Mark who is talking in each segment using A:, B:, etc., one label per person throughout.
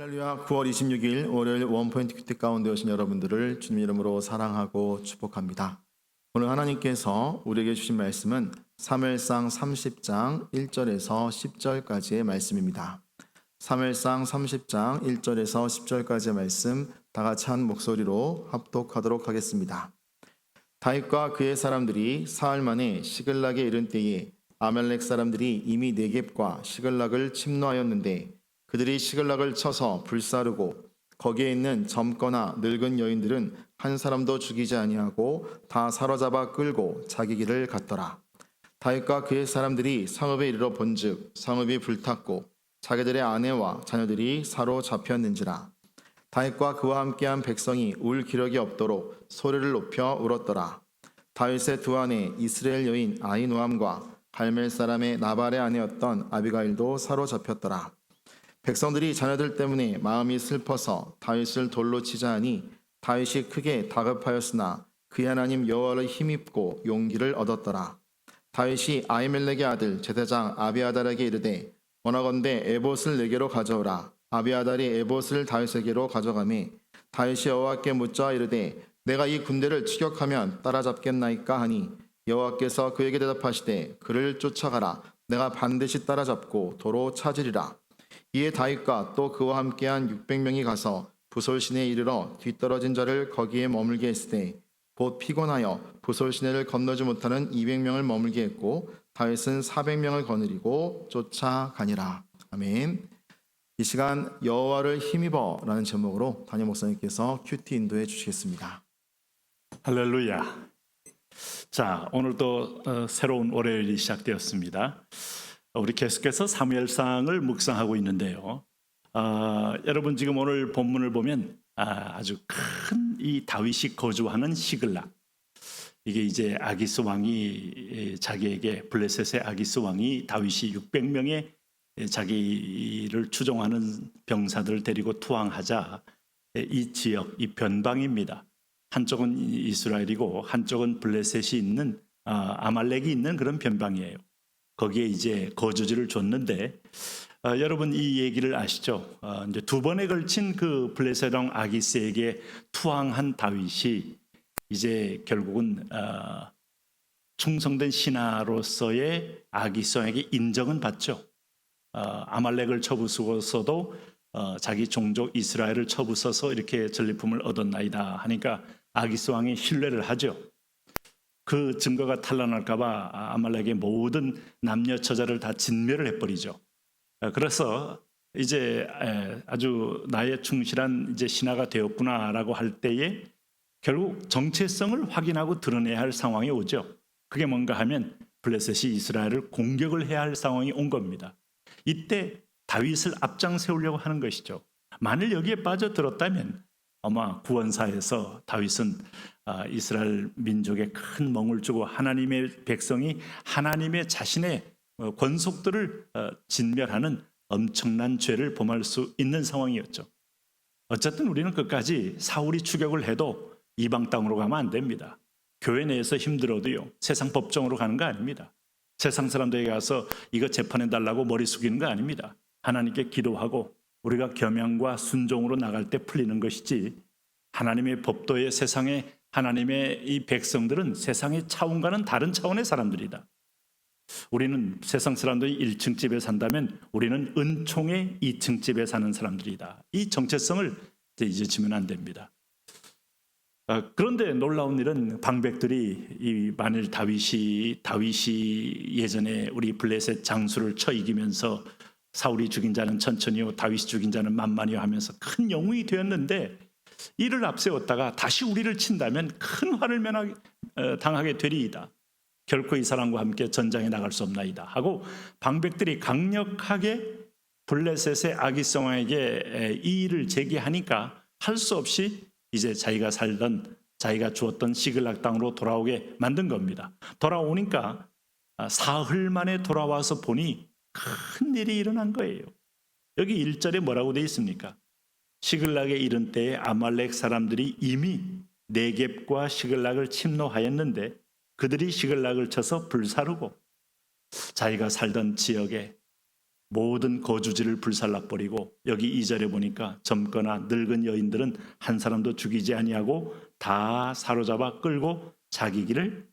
A: 할렐루야 9월 26일 월요일 원포인트 큐티 가운데 오신 여러분들을 주님 이름으로 사랑하고 축복합니다. 오늘 하나님께서 우리에게 주신 말씀은 사무엘상 30장 1절에서 10절까지의 말씀입니다. 사무엘상 30장 1절에서 10절까지의 말씀 다 같이 한 목소리로 합독하도록 하겠습니다. 다윗과 그의 사람들이 사흘 만에 시글락에 이른 때에 아멜렉 사람들이 이미 네겝과 시글락을 침노하였는데 그들이 시글락을 쳐서 불사르고 거기에 있는 젊거나 늙은 여인들은 한 사람도 죽이지 아니하고 다 사로잡아 끌고 자기 길을 갔더라. 다윗과 그의 사람들이 성읍에 이르러 본즉 성읍이 불탔고 자기들의 아내와 자녀들이 사로잡혔는지라. 다윗과 그와 함께한 백성이 울 기력이 없도록 소리를 높여 울었더라. 다윗의 두 아내 이스라엘 여인 아이노함과 갈멜 사람의 나발의 아내였던 아비가일도 사로잡혔더라. 백성들이 자녀들 때문에 마음이 슬퍼서 다윗을 돌로 치자 하니 다윗이 크게 다급하였으나 그의 하나님 여호와를 힘입고 용기를 얻었더라. 다윗이 아이멜렉의 아들 제사장 아비아달에게 이르되 원하건대 에봇을 내게로 가져오라. 아비아달이 에봇을 다윗에게로 가져가매 다윗이 여호와께 묻자 이르되 내가 이 군대를 추격하면 따라잡겠나이까 하니 여호와께서 그에게 대답하시되 그를 쫓아가라. 내가 반드시 따라잡고 도로 찾으리라. 이에 다윗과 또 그와 함께한 600명이 가서 부솔 시내에 이르러 뒤떨어진 자를 거기에 머물게 했으되 곧 피곤하여 부솔 시내를 건너지 못하는 200명을 머물게 했고 다윗은 400명을 거느리고 쫓아가니라. 아멘. 이 시간 여호와를 힘입어라는 제목으로 담임 목사님께서 큐티 인도해 주시겠습니다.
B: 할렐루야. 자, 오늘도 어, 새로운 월요일이 시작되었습니다. 우리 계속해서 사무엘상을 묵상하고 있는데요. 아, 여러분 지금 오늘 본문을 보면 아, 주 큰 이 다윗이 거주하는 시글락. 이게 이제 아기스 왕이 자기에게 블레셋의 아기스 왕이 다윗이 600명의 자기를 추종하는 병사들을 데리고 투항하자 이 지역, 이 변방입니다. 한쪽은 이스라엘이고 한쪽은 블레셋이 있는 아, 아말렉이 있는 그런 변방이에요. 거기에 이제 거주지를 줬는데 어, 여러분 이 얘기를 아시죠? 어, 이제 두 번에 걸친 그 블레셋왕 아기스에게 투항한 다윗이 이제 결국은 어, 충성된 신하로서의 아기스왕에게 인정은 받죠. 어, 아말렉을 쳐부수고서도 어, 자기 종족 이스라엘을 쳐부숴서 이렇게 전리품을 얻었나이다 하니까 아기스 왕이 신뢰를 하죠. 그 증거가 탄로날까봐 아말렉의 모든 남녀 처자를 다 진멸을 해버리죠. 어, 그래서 이제 아주 나의 충실한 이제 신하가 되었구나라고 할 때에 결국 정체성을 확인하고 드러내야 할 상황이 오죠. 그게 뭔가 하면 블레셋이 이스라엘을 공격을 해야 할 상황이 온 겁니다. 이때 다윗을 앞장 세우려고 하는 것이죠. 만일 여기에 빠져들었다면 아마 구원사에서 다윗은 아, 이스라엘 민족에 큰 멍을 주고 하나님의 백성이 하나님의 자신의 어, 권속들을 어, 진멸하는 엄청난 죄를 범할 수 있는 상황이었죠. 어쨌든 우리는 끝까지 사울이 추격을 해도 이방 땅으로 가면 안 됩니다. 교회 내에서 힘들어도요. 세상 법정으로 가는 거 아닙니다. 세상 사람들에게 가서 이거 재판해 달라고 머리 숙이는 거 아닙니다. 하나님께 기도하고 우리가 겸양과 순종으로 나갈 때 풀리는 것이지 하나님의 법도의 세상에 하나님의 이 백성들은 세상의 차원과는 다른 차원의 사람들이다. 우리는 세상 사람들이 1층 집에 산다면 우리는 은총의 2층 집에 사는 사람들이다. 이 정체성을 잊으시면 안 됩니다. 어, 그런데 놀라운 일은 방백들이 이 만일 다윗이 다윗이 예전에 우리 블레셋 장수를 쳐 이기면서 사울이 죽인 자는 천천히요 다윗이 죽인 자는 만만히요 하면서 큰 영웅이 되었는데 이를 앞세웠다가 다시 우리를 친다면 큰 화를 면하게, 어, 당하게 되리이다. 결코 이 사람과 함께 전장에 나갈 수 없나이다 하고 방백들이 강력하게 블레셋의 아기성왕에게 이 일을 제기하니까 할 수 없이 이제 자기가 살던 자기가 주었던 시글락 땅으로 돌아오게 만든 겁니다. 돌아오니까 아, 사흘 만에 돌아와서 보니 큰 일이 일어난 거예요. 여기 1절에 뭐라고 되어 있습니까? 시글락에 이른 때에 아말렉 사람들이 이미 네겝과 시글락을 침노하였는데 그들이 시글락을 쳐서 불사르고 자기가 살던 지역에 모든 거주지를 불살라 버리고 여기 이절에 보니까 젊거나 늙은 여인들은 한 사람도 죽이지 아니하고 다 사로잡아 끌고 자기 길을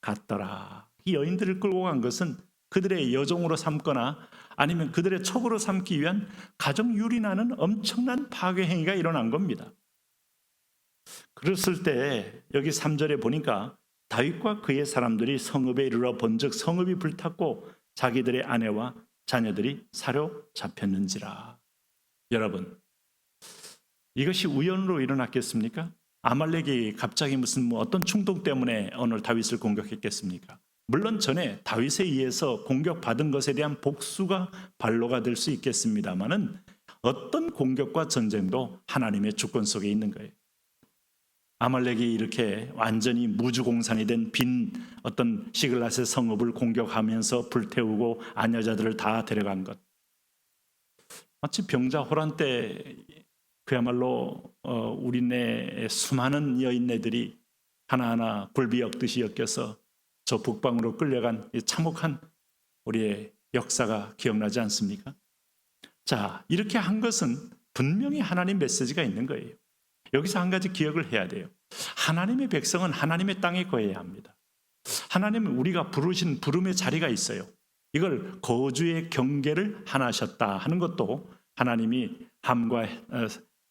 B: 갔더라. 이 여인들을 끌고 간 것은 그들의 여종으로 삼거나 아니면 그들의 척으로 삼기 위한 가정 유린하는 엄청난 파괴 행위가 일어난 겁니다. 그랬을 때 여기 3절에 보니까 다윗과 그의 사람들이 성읍에 이르러 본즉 성읍이 불탔고 자기들의 아내와 자녀들이 사로 잡혔는지라. 여러분, 이것이 우연으로 일어났겠습니까? 아말렉이 갑자기 무슨 뭐 어떤 충동 때문에 오늘 다윗을 공격했겠습니까? 물론 전에 다윗에 의해서 공격받은 것에 대한 복수가 반로가 될 수 있겠습니다만은 어떤 공격과 전쟁도 하나님의 주권 속에 있는 거예요. 아말렉이 이렇게 완전히 무주공산이 된 빈 어떤 시글라스 성읍을 공격하면서 불태우고 아녀자들을 다 데려간 것. 마치 병자 호란 때 그야말로 어, 우리네 수많은 여인네들이 하나하나 굴비 엮듯이 엮여서 저 북방으로 끌려간 이 참혹한 우리의 역사가 기억나지 않습니까? 자, 이렇게 한 것은 분명히 하나님 메시지가 있는 거예요. 여기서 한 가지 기억을 해야 돼요. 하나님의 백성은 하나님의 땅에 거해야 합니다. 하나님은 우리가 부르신 부름의 자리가 있어요. 이걸 거주의 경계를 하나셨다 하는 것도 하나님이 함과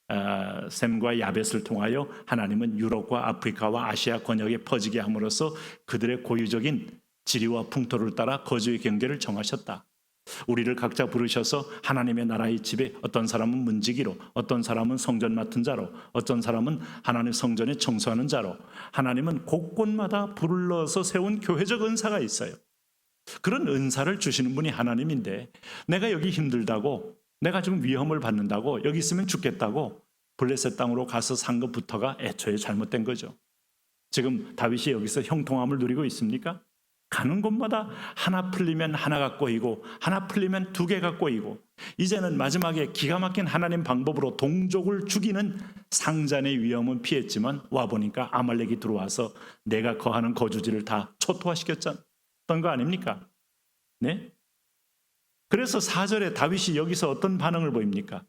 B: 어, 어, 셈과 야벳을 통하여 하나님은 유럽과 아프리카와 아시아 권역에 퍼지게 함으로써 그들의 고유적인 지리와 풍토를 따라 거주의 경계를 정하셨다. 우리를 각자 부르셔서 하나님의 나라의 집에 어떤 사람은 문지기로, 어떤 사람은 성전 맡은 자로, 어떤 사람은 하나님 성전에 청소하는 자로, 하나님은 곳곳마다 불러서 세운 교회적 은사가 있어요. 그런 은사를 주시는 분이 하나님인데 내가 여기 힘들다고 내가 지금 위험을 받는다고 여기 있으면 죽겠다고 블레셋 땅으로 가서 산 것부터가 애초에 잘못된 거죠. 지금 다윗이 여기서 형통함을 누리고 있습니까? 가는 곳마다 하나 풀리면 하나가 꼬이고 하나 풀리면 두 개가 꼬이고 이제는 마지막에 기가 막힌 하나님 방법으로 동족을 죽이는 상잔의 위험은 피했지만 와 보니까 아말렉이 들어와서 내가 거하는 거주지를 다 초토화시켰던 거 아닙니까? 네? 그래서 4절에 다윗이 여기서 어떤 반응을 보입니까?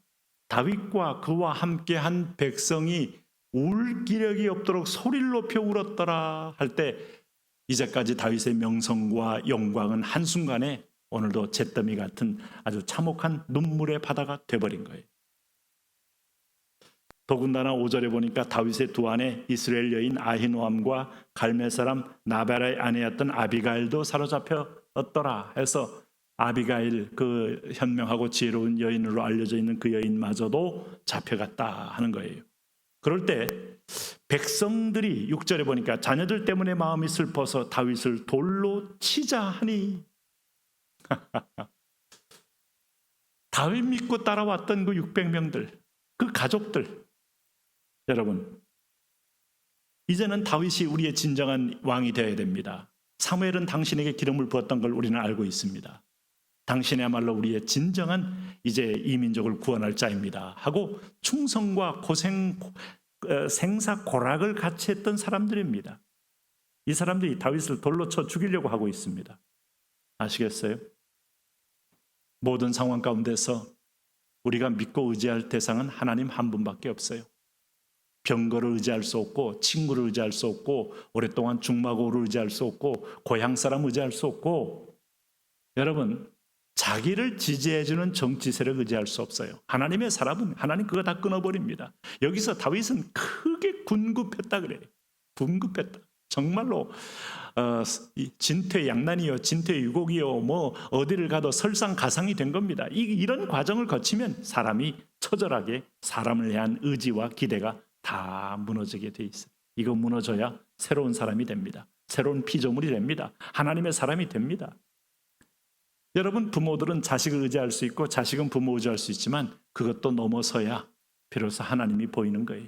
B: 다윗과 그와 함께한 백성이 울 기력이 없도록 소리를 높여 울었더라 할 때 이제까지 다윗의 명성과 영광은 한순간에 오늘도 잿더미 같은 아주 참혹한 눈물의 바다가 돼버린 거예요. 더군다나 5절에 보니까 다윗의 두 아내 이스라엘 여인 아히노암과 갈멜 사람 나바라의 아내였던 아비가일도 사로잡혔더라 해서 아비가일 그 현명하고 지혜로운 여인으로 알려져 있는 그 여인마저도 잡혀갔다 하는 거예요. 그럴 때 백성들이 6절에 보니까 자녀들 때문에 마음이 슬퍼서 다윗을 돌로 치자 하니 다윗 믿고 따라왔던 그 600명들 그 가족들 여러분 이제는 다윗이 우리의 진정한 왕이 되어야 됩니다. 사무엘은 당신에게 기름을 부었던 걸 우리는 알고 있습니다. 당신이야말로 우리의 진정한 이제 이 민족을 구원할 자입니다. 하고 충성과 고생 어, 생사 고락을 같이 했던 사람들입니다. 이 사람들이 다윗을 돌로 쳐 죽이려고 하고 있습니다. 아시겠어요? 모든 상황 가운데서 우리가 믿고 의지할 대상은 하나님 한 분밖에 없어요. 병거를 의지할 수 없고 친구를 의지할 수 없고 오랫동안 중마고를 의지할 수 없고 고향 사람 의지할 수 없고 여러분 자기를 지지해주는 정치 세력 의지할 수 없어요. 하나님의 사람은 하나님 그거 다 끊어버립니다. 여기서 다윗은 크게 군급했다 그래요. 군급했다. 정말로 어, 진퇴 양난이요, 진퇴 유곡이요, 뭐 어디를 가도 설상가상이 된 겁니다. 이, 이런 과정을 거치면 사람이 처절하게 사람을 향한 의지와 기대가 다 무너지게 돼 있어요. 이거 무너져야 새로운 사람이 됩니다. 새로운 피조물이 됩니다. 하나님의 사람이 됩니다. 여러분 부모들은 자식을 의지할 수 있고 자식은 부모 의지할 수 있지만 그것도 넘어서야 비로소 하나님이 보이는 거예요.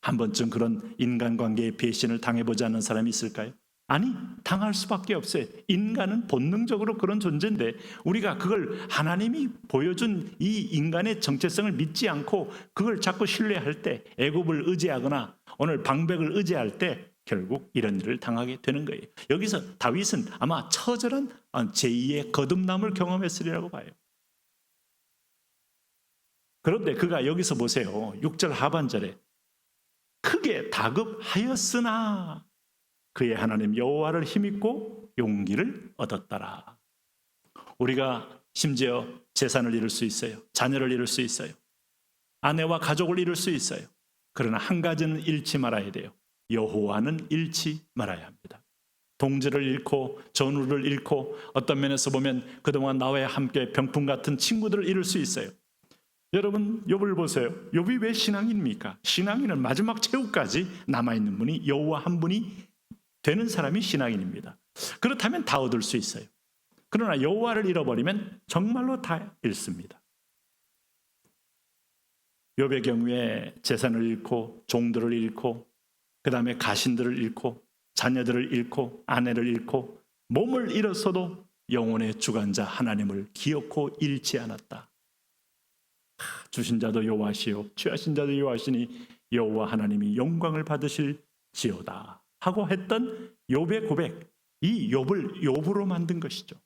B: 한 번쯤 그런 인간관계의 배신을 당해보지 않은 사람이 있을까요? 아니 당할 수밖에 없어요. 인간은 본능적으로 그런 존재인데 우리가 그걸 하나님이 보여준 이 인간의 정체성을 믿지 않고 그걸 자꾸 신뢰할 때 애굽을 의지하거나 오늘 방백을 의지할 때 결국 이런 일을 당하게 되는 거예요. 여기서 다윗은 아마 처절한 제2의 거듭남을 경험했으리라고 봐요. 그런데 그가 여기서 보세요. 6절 하반절에 크게 다급하였으나 그의 하나님 여호와를 힘입고 용기를 얻었더라. 우리가 심지어 재산을 잃을 수 있어요. 자녀를 잃을 수 있어요. 아내와 가족을 잃을 수 있어요. 그러나 한 가지는 잃지 말아야 돼요. 여호와는 잃지 말아야 합니다. 동지를 잃고 전우를 잃고 어떤 면에서 보면 그동안 나와 함께 병풍 같은 친구들을 잃을 수 있어요. 여러분 욥을 보세요. 욥이 왜 신앙인입니까? 신앙인은 마지막 최후까지 남아 있는 분이 여호와 한 분이 되는 사람이 신앙인입니다. 그렇다면 다 얻을 수 있어요. 그러나 여호와를 잃어버리면 정말로 다 잃습니다. 욥의 경우에 재산을 잃고 종들을 잃고 그 다음에 가신들을 잃고 자녀들을 잃고 아내를 잃고 몸을 잃었어도 영혼의 주관자 하나님을 기억고 잃지 않았다. 하, 주신 자도 여호와시요 취하신 자도 여호와시니 여호와 하나님이 영광을 받으실 지어다 하고 했던 욥의 고백 이 욥을 욥으로 만든 것이죠.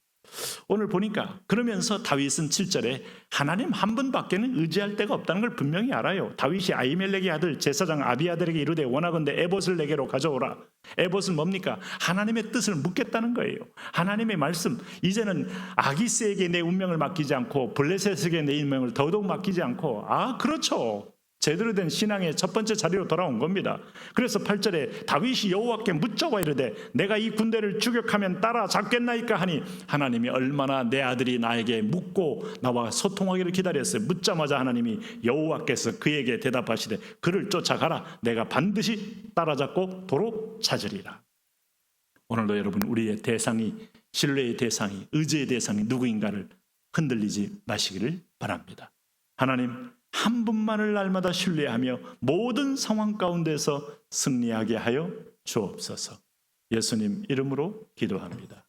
B: 오늘 보니까 그러면서 다윗은 7절에 하나님 한 분밖에는 의지할 데가 없다는 걸 분명히 알아요. 다윗이 아이멜렉의 아들 제사장 아비아들에게 이르되 원하건대 에봇을 내게로 가져오라. 에봇은 뭡니까? 하나님의 뜻을 묻겠다는 거예요. 하나님의 말씀 이제는 아기스에게 내 운명을 맡기지 않고 블레셋에게 내 운명을 더더욱 맡기지 않고 아 그렇죠. 제대로 된 신앙의 첫 번째 자리로 돌아온 겁니다. 그래서 8절에 다윗이 여호와께 묻자고 이르되 내가 이 군대를 추격하면 따라잡겠나이까 하니 하나님이 얼마나 내 아들이 나에게 묻고 나와 소통하기를 기다렸어요. 묻자마자 하나님이 여호와께서 그에게 대답하시되 그를 쫓아가라. 내가 반드시 따라잡고 도로 찾으리라. 오늘도 여러분 우리의 대상이 신뢰의 대상이 의지의 대상이 누구인가를 흔들리지 마시기를 바랍니다. 하나님 한 분만을 날마다 신뢰하며 모든 상황 가운데서 승리하게 하여 주옵소서. 예수님 이름으로 기도합니다.